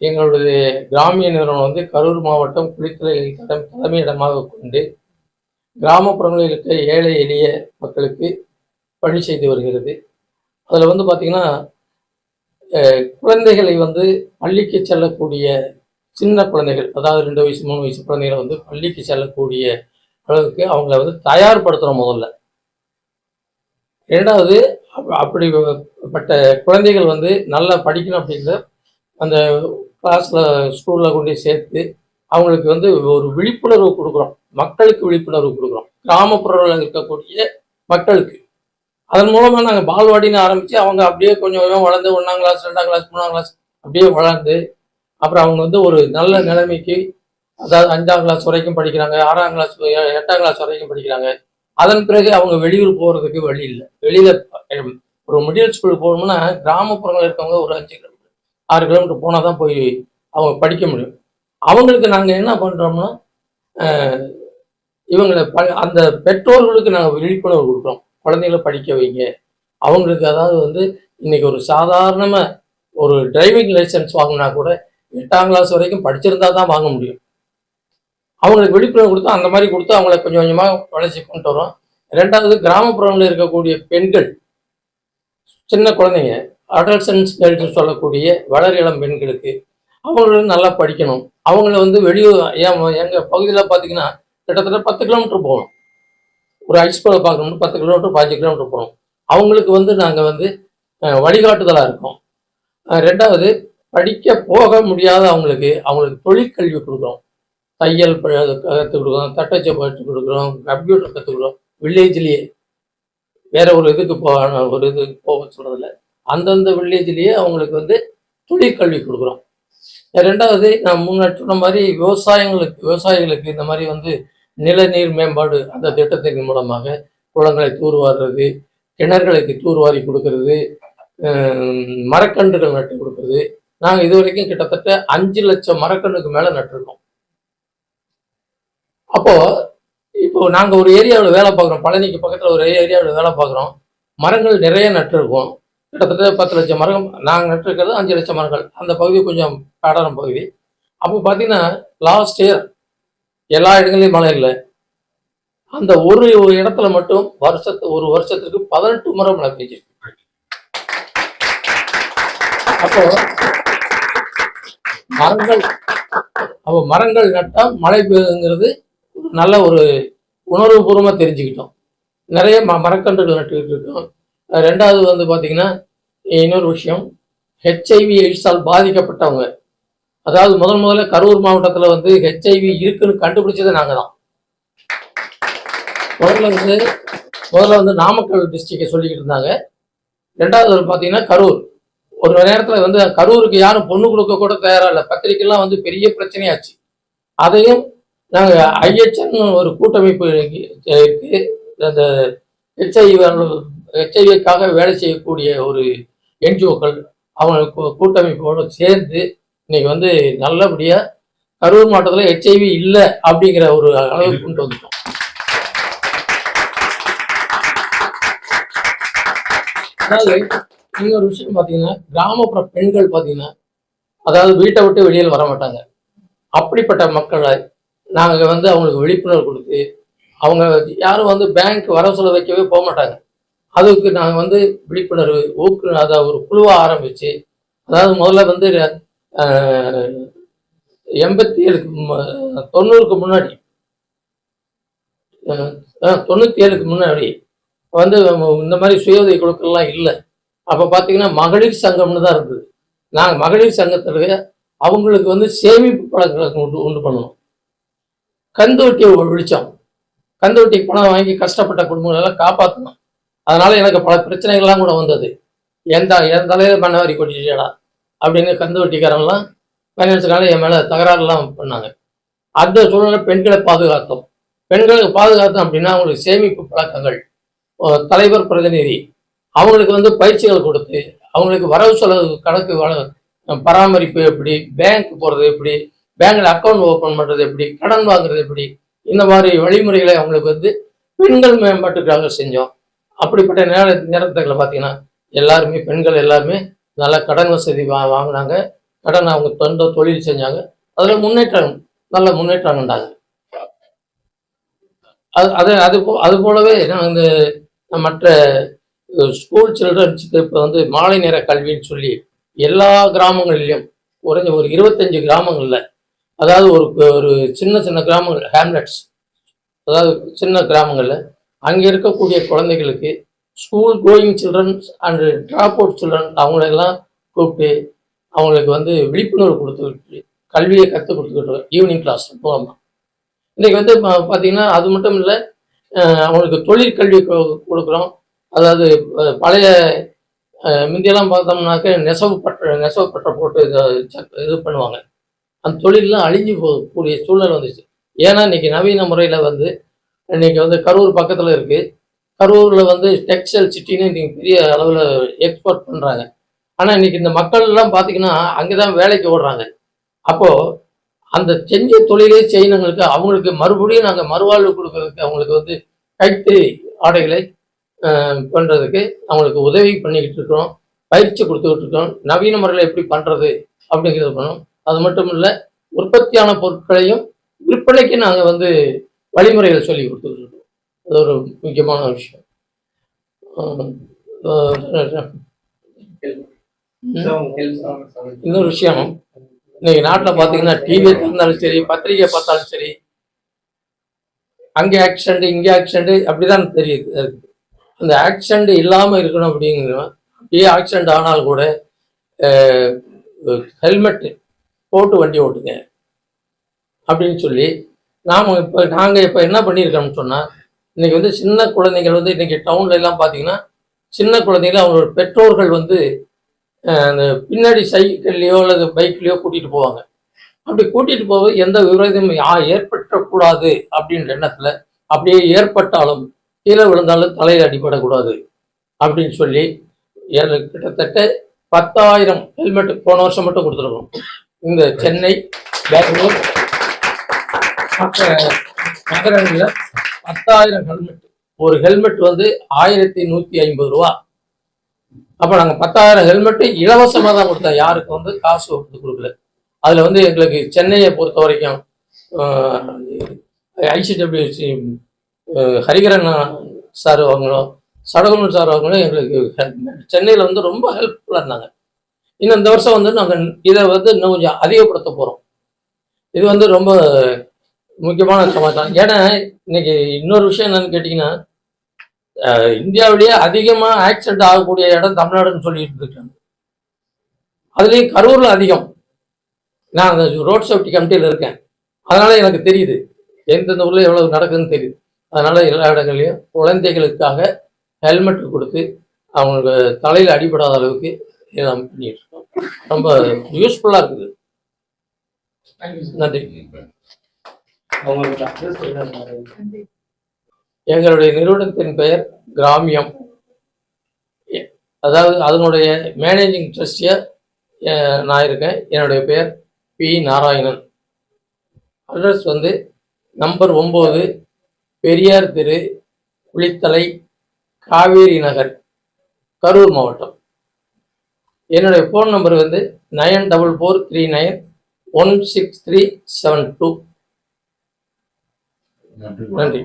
எங்களுடைய கிராமிய நிறுவனம் வந்து கரூர் மாவட்டம் குளித்தலை தடம் தலைமையிடமாக கொண்டு கிராமப்புறங்களில் இருக்க ஏழை எளிய மக்களுக்கு பணி செய்து வருகிறது. அதில் வந்து பார்த்திங்கன்னா குழந்தைகளை வந்து பள்ளிக்கு செல்லக்கூடிய சின்ன குழந்தைகள் அதாவது ரெண்டு வயசு மூணு வயசு குழந்தைகளை வந்து பள்ளிக்கு செல்லக்கூடிய அளவுக்கு அவங்கள வந்து தயார்படுத்துகிறோம் முதல்ல. ரெண்டாவது அப்படிப்பட்ட குழந்தைகள் வந்து நல்லா படிக்கணும் அப்படிங்கிற அந்த கிளாஸில் ஸ்கூலில் கொண்டு சேர்த்து அவங்களுக்கு வந்து ஒரு விழிப்புணர்வு கொடுக்குறோம். மக்களுக்கு விழிப்புணர்வு கொடுக்குறோம். கிராமப்புறங்களில் இருக்கக்கூடிய மக்களுக்கு. அதன் மூலமாக நாங்கள் பால்வாடின்னு ஆரம்பித்து அவங்க அப்படியே கொஞ்சம் கொஞ்சம் வளர்ந்து ஒன்றாம் கிளாஸ் ரெண்டாம் கிளாஸ் மூணாம் கிளாஸ் அப்படியே வளர்ந்து அப்புறம் அவங்க வந்து ஒரு நல்ல நிலைமைக்கு அதாவது அஞ்சாம் கிளாஸ் வரைக்கும் படிக்கிறாங்க ஆறாம் கிளாஸ் எட்டாம் கிளாஸ் வரைக்கும் படிக்கிறாங்க. அதன் பிறகு அவங்க வெளியூர் போகிறதுக்கு வழி இல்லை. வெளியில் ஒரு மிடில் ஸ்கூல் போகணும்னா கிராமப்புறங்களில் இருக்கவங்க ஒரு அஞ்சு கிலோமீட்டர் ஆறு கிலோமீட்டர் போனால் தான் போய் அவங்க படிக்க முடியும். அவங்களுக்கு நாங்கள் என்ன பண்ணுறோம்னா இவங்களை ப அந்த பெற்றோர்களுக்கு நாங்கள் விழிப்புணர்வு கொடுக்குறோம். குழந்தைகளை படிக்க வைங்க. அவங்களுக்கு அதாவது வந்து இன்னைக்கு ஒரு சாதாரணமாக ஒரு டிரைவிங் லைசன்ஸ் வாங்கினா கூட எட்டாம் கிளாஸ் வரைக்கும் படிச்சிருந்தா தான் வாங்க முடியும். அவங்களுக்கு விழிப்புணர்வு கொடுத்து அந்த மாதிரி கொடுத்து அவங்கள கொஞ்சம் கொஞ்சமாக வளர்ச்சி கொண்டு வரோம். ரெண்டாவது கிராமப்புறங்களில் இருக்கக்கூடிய பெண்கள் சின்ன குழந்தைங்க அடல்சன்ஸ் கேர்ள்ஸ் சொல்லக்கூடிய வளர் இளம் பெண்களுக்கு அவங்களும் நல்லா படிக்கணும். அவங்கள வந்து வெளியூர் ஏன் எங்கள் பகுதியில் பார்த்தீங்கன்னா கிட்டத்தட்ட பத்து கிலோமீட்டர் போகணும். ஒரு ஹைஸ்கூலை பார்க்கணும்னு பத்து கிலோமீட்டர் பாஞ்சு கிலோமீட்டர் போகணும். அவங்களுக்கு வந்து நாங்கள் வந்து வழிகாட்டுதலாக இருக்கோம். ரெண்டாவது படிக்க போக முடியாத அவங்களுக்கு அவங்களுக்கு தொழிற்கல்வி கொடுக்குறோம் தையல் கற்றுக் கொடுக்குறோம் தட்டச்சை கற்றுக் கொடுக்குறோம் கம்ப்யூட்டர் கற்றுக் கொடுக்குறோம் வில்லேஜ்லேயே வேற ஒரு இதுக்கு போ ஒரு இதுக்கு போக சொல்கிறதில்ல அந்தந்த வில்லேஜ்லேயே அவங்களுக்கு வந்து தொழிற்கல்வி கொடுக்குறோம். ரெண்டாவது நான் முன்னாடி சொன்ன மாதிரி விவசாயங்களுக்கு விவசாயிகளுக்கு இந்த மாதிரி வந்து நிலநீர் மேம்பாடு அந்த திட்டத்தின் மூலமாக குளங்களை தூர்வாடுறது கிணறுகளுக்கு தூர்வாரி கொடுக்கறது மரக்கன்றுகள் நட்டு கொடுக்கறது. நாங்கள் இது வரைக்கும் கிட்டத்தட்ட அஞ்சு லட்சம் மரக்கன்றுக்கு மேலே நட்டிருக்கோம். அப்போ இப்போ நாங்கள் ஒரு ஏரியாவில் வேலை பார்க்குறோம். பழனிக்கு பக்கத்தில் ஒரு ஏரியாவில் வேலை பார்க்குறோம். மரங்கள் நிறைய நட்டுருக்கோம். கிட்டத்தட்ட பத்து லட்சம் மரம் நாங்கள் நட்டிருக்கிறது அஞ்சு லட்சம் மரங்கள். அந்த பகுதி கொஞ்சம் காடான பகுதி. அப்போ பார்த்தீங்கன்னா லாஸ்ட் இயர் எல்லா இடங்களையும் மழை இல்லை. அந்த ஒரு இடத்துல மட்டும் வருஷத்து ஒரு வருஷத்துக்கு பதினெட்டு முறை மழை பெய்ஞ்சிருக்கு அப்போ மரங்கள் அப்போ மரங்கள் நட்டா மழை பெய்யுங்கிறது ஒரு நல்ல ஒரு உணர்வுபூர்வமாக தெரிஞ்சுக்கிட்டோம். நிறைய ம மரக்கன்றுகள் நட்டுக்கிட்டு இருக்கோம். ரெண்டாவது வந்து பார்த்தீங்கன்னா இன்னொரு விஷயம் ஹெச்ஐவி எய்ட்ஸால் பாதிக்கப்பட்டவங்க. அதாவது முதல் முதல்ல கரூர் மாவட்டத்தில் வந்து ஹெச்ஐவி இருக்குன்னு கண்டுபிடிச்சது நாங்கள் தான் முதல்ல வந்து முதல்ல வந்து நாமக்கல் டிஸ்ட்ரிக்டை சொல்லிக்கிட்டு இருந்தாங்க. ரெண்டாவது வந்து பார்த்தீங்கன்னா கரூர். ஒரு நேரத்தில் வந்து கரூருக்கு யாரும் பொண்ணு கொடுக்க கூட தயாராக இல்லை. பத்திரிக்கைலாம் வந்து பெரிய பிரச்சனையாச்சு. அதையும் நாங்கள் ஐஹெச்என் ஒரு கூட்டமைப்பு இருக்குது இருக்கு. அந்த ஹெச்ஐவி ஹெச்ஐவிக்காக வேலை செய்யக்கூடிய ஒரு என்ஜிஓக்கள் அவங்க கூட்டமைப்போடு சேர்ந்து இன்னைக்கு வந்து நல்லபடியாக கரூர் மாவட்டத்தில் ஹெச்ஐவி இல்லை அப்படிங்கிற ஒரு அளவுக்கு கொண்டு வந்துட்டோம். அதாவது இன்னொரு விஷயம் பார்த்தீங்கன்னா கிராமப்புற பெண்கள் பார்த்தீங்கன்னா அதாவது வீட்டை விட்டு வெளியில் வர மாட்டாங்க. அப்படிப்பட்ட மக்களை நாங்கள் வந்து அவங்களுக்கு விழிப்புணர்வு கொடுத்து அவங்க யாரும் வந்து பேங்க் வர சொல்ல வைக்கவே போக மாட்டாங்க. அதுக்கு நாங்கள் வந்து விழிப்புணர்வு ஊக்கு அதை ஒரு குழுவாக ஆரம்பித்து அதாவது முதல்ல வந்து எண்பத்தி ஏழுக்கு தொண்ணூறுக்கு முன்னாடி தொண்ணூற்றி ஏழுக்கு முன்னாடி வந்து இந்த மாதிரி சுய உதவி குழுக்கள்லாம் இல்லை. அப்போ பார்த்தீங்கன்னா மகளிர் சங்கம்னு தான் இருந்தது. நாங்கள் மகளிர் சங்கத்தில் அவங்களுக்கு வந்து சேமிப்பு பழக்கம் உண்டு உண்டு பண்ணணும் கந்து வட்டியை விழிச்சோம் கந்து பணம் வாங்கி கஷ்டப்பட்ட குடும்பங்களெல்லாம் காப்பாற்றணும் அதனால எனக்கு பல பிரச்சனைகள்லாம் கூட வந்தது. எந்த என் தலையில பண்ண வரி கொட்டிட்டா அப்படின்னு கந்து வட்டிக்காரன்லாம் ஃபைனான்ஸுக்கான என் மேலே தகராறுலாம் பண்ணாங்க. அந்த சூழ்நிலை பெண்களை பாதுகாத்தோம். பெண்களுக்கு பாதுகாத்தோம் அப்படின்னா அவங்களுக்கு சேமிப்பு பழக்கங்கள் தலைவர் பிரதிநிதி அவங்களுக்கு வந்து பயிற்சிகள் கொடுத்து அவங்களுக்கு வரவு செலவு கணக்கு பராமரிப்பு எப்படி பேங்க் போகிறது எப்படி பேங்கில் அக்கௌண்ட் ஓப்பன் பண்ணுறது எப்படி கடன் வாங்குறது எப்படி இந்த மாதிரி வழிமுறைகளை அவங்களுக்கு வந்து பெண்கள் மேம்பாட்டுக்காக செஞ்சோம். அப்படிப்பட்ட நேர நேரத்தில் பார்த்தீங்கன்னா எல்லாருமே பெண்கள் எல்லாருமே நல்ல கடன் வசதி வா வாங்கினாங்க. கடன் அவங்க தொண்ட தொழில் செஞ்சாங்க. அதில் முன்னேற்றம் நல்ல முன்னேற்றம் உண்டாங்க அது அது அது போ அது போலவே நான் இந்த மற்ற ஸ்கூல் சில்ட்ரன்ஸுக்கு இப்போ வந்து மாலை நேர கல்வின்னு சொல்லி எல்லா கிராமங்களிலும் குறைஞ்ச ஒரு இருபத்தஞ்சு கிராமங்களில் அதாவது ஒரு ஒரு சின்ன சின்ன கிராமங்கள் ஹேம்லெட்ஸ் அதாவது சின்ன கிராமங்களில் அங்கே இருக்கக்கூடிய குழந்தைகளுக்கு school going childrens and drop out children அவங்களெல்லாம் கூப்பிட்டு அவங்களுக்கு வந்து விழிப்புணர்வு கொடுத்துக்கிட்டு கல்வியை கற்றுக் கொடுத்துக்கிட்டு ஈவினிங் கிளாஸ் மூலமாக இன்றைக்கி வந்து பா- அது மட்டும் இல்லை அவங்களுக்கு தொழிற்கல்வி கொ- கொடுக்குறோம். அதாவது பழைய முந்தியெல்லாம் பார்த்தோம்னாக்க நெசவு பற்ற நெசவு பற்ற போட்டு இதை ச- இது பண்ணுவாங்க. அந்த தொழிலெலாம் அழிஞ்சு போகக்கூடிய சூழல் வந்துச்சு. ஏன்னா இன்றைக்கி நவீன முறையில் வந்து இன்னைக்கு வந்து கரூர் பக்கத்தில் இருக்குது கரூரில் வந்து டெக்ஸ்டைல் சிட்டின்னு இன்றைக்கி பெரிய அளவில் எக்ஸ்போர்ட் பண்ணுறாங்க ஆனால் இன்னைக்கு இந்த மக்கள் எல்லாம் பார்த்தீங்கன்னா அங்கே தான் வேலைக்கு ஓடுறாங்க. அப்போது அந்த செஞ்ச தொழிலே செய்யணுங்களுக்கு அவங்களுக்கு மறுபடியும் நாங்கள் மறுவாழ்வு கொடுக்கறதுக்கு அவங்களுக்கு வந்து கைத்தறி ஆடைகளை பண்ணுறதுக்கு அவங்களுக்கு உதவி பண்ணிக்கிட்டு இருக்கிறோம். பயிற்சி கொடுத்துக்கிட்டு இருக்கோம். நவீன முறையில் எப்படி பண்ணுறது அப்படிங்கிறது பண்ணோம் அது மட்டும் இல்லை உற்பத்தியான பொருட்களையும் விற்பனைக்கு நாங்கள் வந்து வழிமுறைகள் சொல்லி கொடுத்துக்கிட்டு இருக்கோம் அது ஒரு முக்கியமான விஷயம். இன்னொரு விஷயம். இன்னைக்கு நாட்டில் பார்த்தீங்கன்னா டிவி இருந்தாலும் சரி பத்திரிகை பார்த்தாலும் சரி அங்கே ஆக்சிடென்ட் இங்கே ஆக்சிடென்ட் அப்படிதான் தெரியுது. அந்த ஆக்சிடென்ட் இல்லாமல் இருக்கணும் அப்படிங்கிற அப்படியே ஆக்சிடென்ட் ஆனாலும் கூட ஹெல்மெட் போட்டு வண்டி ஓட்டுங்க அப்படின்னு சொல்லி நாம் இப்போ நாங்கள் இப்போ என்ன பண்ணியிருக்கோம்னு சொன்னால் இன்னைக்கு வந்து சின்ன குழந்தைகள் வந்து இன்னைக்கு டவுன்ல எல்லாம் பார்த்தீங்கன்னா சின்ன குழந்தைகளை அவங்களோட பெற்றோர்கள் வந்து அந்த பின்னாடி சைக்கிள்லையோ அல்லது பைக்லேயோ கூட்டிகிட்டு போவாங்க. அப்படி கூட்டிகிட்டு போக எந்த விரோதமும் யா ஏற்பட்டக்கூடாது அப்படின்ற எண்ணத்தில் அப்படியே ஏற்பட்டாலும் கீழே விழுந்தாலும் தலையில் அடிபடக்கூடாது அப்படின்னு சொல்லி கிட்டத்தட்ட பத்தாயிரம் ஹெல்மெட் போன வருஷம் மட்டும் கொடுத்துருக்கோம். இந்த சென்னை பெங்களூர் மற்ற நகரங்களில் பத்தாயிரம் ஹெல்மெட் ஒரு ஹெல்மெட் வந்து ஆயிரத்தி நூற்றி ஐம்பது ரூபா. அப்போ நாங்கள் பத்தாயிரம் ஹெல்மெட்டு இலவசமாக தான் கொடுத்தோம். யாருக்கு வந்து காசு கொடுத்து கொடுக்கல. அதில் வந்து எங்களுக்கு சென்னையை பொறுத்த வரைக்கும் ஐசிடபிள்யூசி ஹரிகரன் சார் அவங்களும் சடகுமன் சார் அவங்களும் எங்களுக்கு சென்னையில் வந்து ரொம்ப ஹெல்ப்ஃபுல்லாக இருந்தாங்க. இன்னும் இந்த வருஷம் வந்து நாங்கள் இதை வந்து இன்னும் கொஞ்சம் அதிகப்படுத்த போகிறோம் இது வந்து ரொம்ப முக்கியமான சமாச்சாரம். ஏன்னா இன்னைக்கு இன்னொரு விஷயம் என்னன்னு கேட்டிங்கன்னா இந்தியாவிலேயே அதிகமாக ஆக்சிடென்ட் ஆகக்கூடிய இடம் தமிழ்நாடுன்னு சொல்லிட்டு இருக்காங்க. அதுலேயும் கரூரில் அதிகம். நான் அந்த ரோட் சேஃப்டி கமிட்டியில் இருக்கேன். அதனால எனக்கு தெரியுது. எந்தெந்த ஊரில் எவ்வளவு நடக்குதுன்னு தெரியுது. அதனால எல்லா இடங்கள்லையும் குழந்தைகளுக்காக ஹெல்மெட் கொடுத்து அவங்களுக்கு தலையில் அடிபடாத அளவுக்கு எல்லாம் பண்ணிட்டு இருக்கோம். ரொம்ப யூஸ்ஃபுல்லாக இருக்குது. நன்றி. அவங்களுக்கு அட்ரஸ் என்ன எங்களுடைய நிறுவனத்தின் பெயர் கிராமியம். அதாவது அதனுடைய மேனேஜிங் ட்ரஸ்டியர் நான் இருக்கேன். என்னுடைய பெயர் பி. நாராயணன். அட்ரஸ் வந்து நம்பர் ஒம்பது பெரியார் தெரு குளித்தலை காவேரி நகர் கரூர் மாவட்டம். என்னுடைய ஃபோன் நம்பர் வந்து nine double four three nine one six three seven two. நன்றி